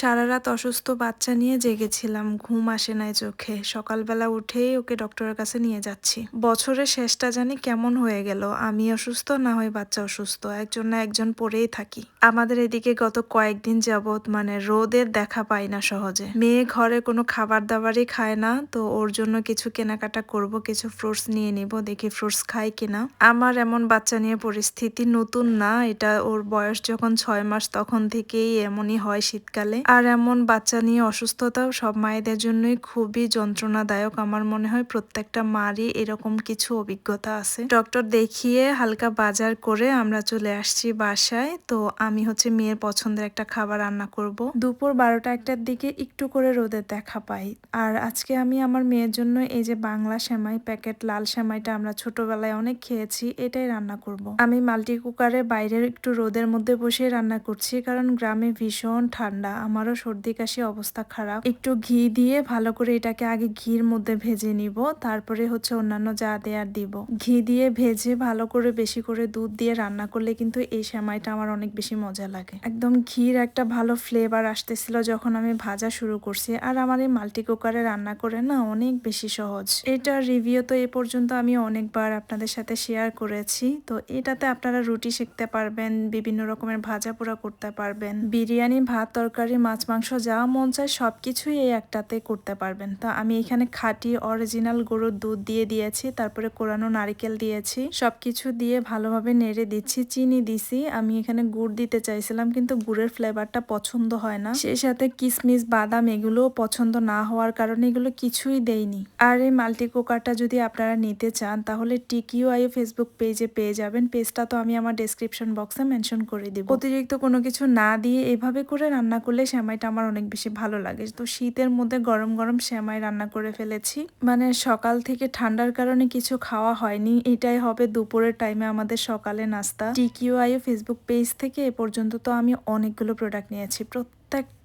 সারা রাত অসুস্থ বাচ্চা নিয়ে জেগেছিলাম, ঘুম আসে নাই চোখে। সকালবেলা উঠেই ওকে ডক্টরের কাছে নিয়ে যাচ্ছি। বছরের শেষটা জানি কেমন হয়ে গেল, আমি অসুস্থ না হয় বাচ্চা অসুস্থ, একজন না একজন পড়েই থাকি। আমাদের এদিকে গত কয়েকদিন যাবৎ মানে রোদের দেখা পাই না সহজে। মেয়ে ঘরে কোনো খাবার দাবারই খায় না, তো ওর জন্য কিছু কেনাকাটা করব, কিছু ফ্রুটস নিয়ে নিব, দেখি ফ্রুটস খাই কিনা। আমার এমন বাচ্চা নিয়ে পরিস্থিতি নতুন না, এটা ওর বয়স যখন ছয় মাস তখন থেকেই এমনই হয় শীতকালে। আর এমন বাচ্চা নিয়ে অসুস্থতাও সব মায়েদের জন্যই খুবই যন্ত্রণাদায়ক। আমার মনে হয় প্রত্যেকটা মারই এরকম কিছু অভিজ্ঞতা আছে। ডক্টর দেখিয়ে হালকা বাজার করে আমরা চলে আসছি বাসায়। তো আমি হচ্ছে মেয়ের পছন্দের একটা খাবার রান্না করব। দুপুর বারোটা একটার দিকে একটু করে রোদের দেখা পাই। আর আজকে আমি আমার মেয়ের জন্য এই যে বাংলা সেমাই প্যাকেট, লাল সেমাইটা আমরা ছোটবেলায় অনেক খেয়েছি, এটাই রান্না করব। আমি মাল্টি কুকারে বাইরের একটু রোদের মধ্যে বসে রান্না করছি, কারণ গ্রামে ভীষণ ঠান্ডা। আমারও সর্দি কাশি অবস্থা খারাপ। একটু ঘি দিয়ে ভালো করে এটাকে আগে ঘির মধ্যে ভেজে নিব, তারপরে হচ্ছে অন্যান্য যা দেয়ার দিব। ঘি দিয়ে ভেজে ভালো করে বেশি করে দুধ দিয়ে রান্না করলে কিন্তু এই সেমাইটা আমার অনেক বেশি মজা লাগে। একদম ঘির একটা ভালো ফ্লেভার আসতেছিল যখন আমি ভাজা শুরু করছি, আর আমার এই মাল্টি কুকারে রান্না করে না অনেক বেশি সহজ। এটা রিভিউ তো এ পর্যন্ত আমি অনেকবার আপনাদের সাথে শেয়ার করেছি, তো এটাতে আপনারা রুটি শিখতে পারবেন, বিভিন্ন রকমের ভাজা পোড়া করতে পারবেন, বিরিয়ানি, ভাত, তরকারি মাছ, মাংস যা মন চায় সব কিছুই এই একটাতে করতে পারবেন। তো আমি এখানে খাঁটি অরিজিনাল গরুর দুধ দিয়ে দিয়েছি, তারপরে কোরানো নারিকেল দিয়েছি, সবকিছু দিয়ে ভালোভাবে নেড়ে দিচ্ছি, চিনি দিছি। আমি এখানে গুড় দিতে চাইছিলাম, কিন্তু গুড়ের ফ্লেভারটা পছন্দ হয় না। সেই সাথে কিশমিশ বাদাম এগুলোও পছন্দ না হওয়ার কারণে এগুলো কিছুই দেয়নি আর এই মাল্টি কুকারটা যদি আপনারা নিতে চান, তাহলে টিকিও আই ফেসবুক পেজে পেয়ে যাবেন। পেজটা তো আমি আমার ডেসক্রিপশন বক্সে মেনশন করে দিব। অতিরিক্ত কোনো কিছু না দিয়ে এভাবে করে রান্না করলে সেমাইটা আমার অনেক বেশি ভালো লাগে। তো শীতের মধ্যে গরম গরম শ্যামাই রান্না করে ফেলেছি। মানে সকাল থেকে ঠান্ডার কারণে কিছু খাওয়া হয়নি। এটাই হবে দুপুরের টাইমে আমাদের সকালে নাস্তা। টিকিউআই ফেসবুক পেজ থেকে এ পর্যন্ত তো আমি অনেকগুলো প্রোডাক্ট নিয়েছি।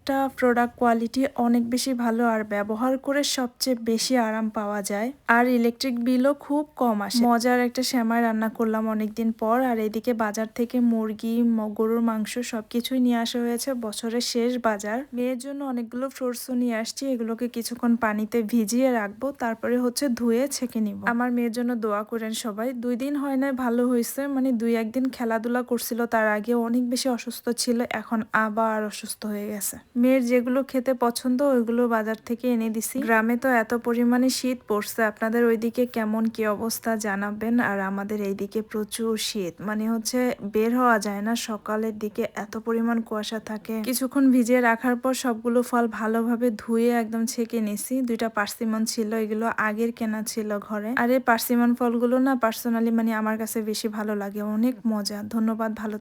প্রত্যেকটা প্রোডাক্ট কোয়ালিটি অনেক বেশি ভালো আর ব্যবহার করে সবচেয়ে বেশি আরাম পাওয়া যায়। আর ইলেকট্রিক বিলও খুব কম আসে। মজার একটা শ্যামাই রান্না করলাম অনেকদিন পর আর এদিকে বাজার থেকে মুরগি গরুর মাংস সবকিছুই নিয়ে আসা হয়েছে বছরের শেষ বাজার। মেয়ের জন্য অনেকগুলো ফ্রুটসও নিয়ে আসছি, এগুলোকে কিছুক্ষণ পানিতে ভিজিয়ে রাখব, তারপরে হচ্ছে ধুয়ে ছেঁকে নিব। আমার মেয়ের জন্য দোয়া করেন সবাই, দুই দিন হয় না ভালো হয়েছে মানে দুই একদিন খেলাধুলা করছিল, তার আগে অনেক বেশি অসুস্থ ছিল, এখন আবার অসুস্থ হয়ে গেছে। মেয়ের যেগুলো খেতে পছন্দ, ওইগুলো বাজার থেকে এনে দিছি। গ্রামে তো এত পরিমাণে শীত পড়ছে, আপনাদের ওইদিকে কেমন কি অবস্থা জানাবেন? আর আমাদের এইদিকে প্রচুর শীত মানে হচ্ছে বের হওয়া যায় না, সকালের দিকে এত পরিমাণ কুয়াশা থাকে। কিছুক্ষণ ভিজিয়ে রাখার পর সবগুলো ফল ভালোভাবে ধুয়ে একদম ছেঁকে নিছি। দুইটা পার্সিমন ছিল, এগুলো আগের কেনা ছিল ঘরে। আর এই পার্সিমন ফলগুলো না পার্সোনালি মানে আমার কাছে বেশি ভালো লাগে, অনেক মজা। ধন্যবাদ, ভালো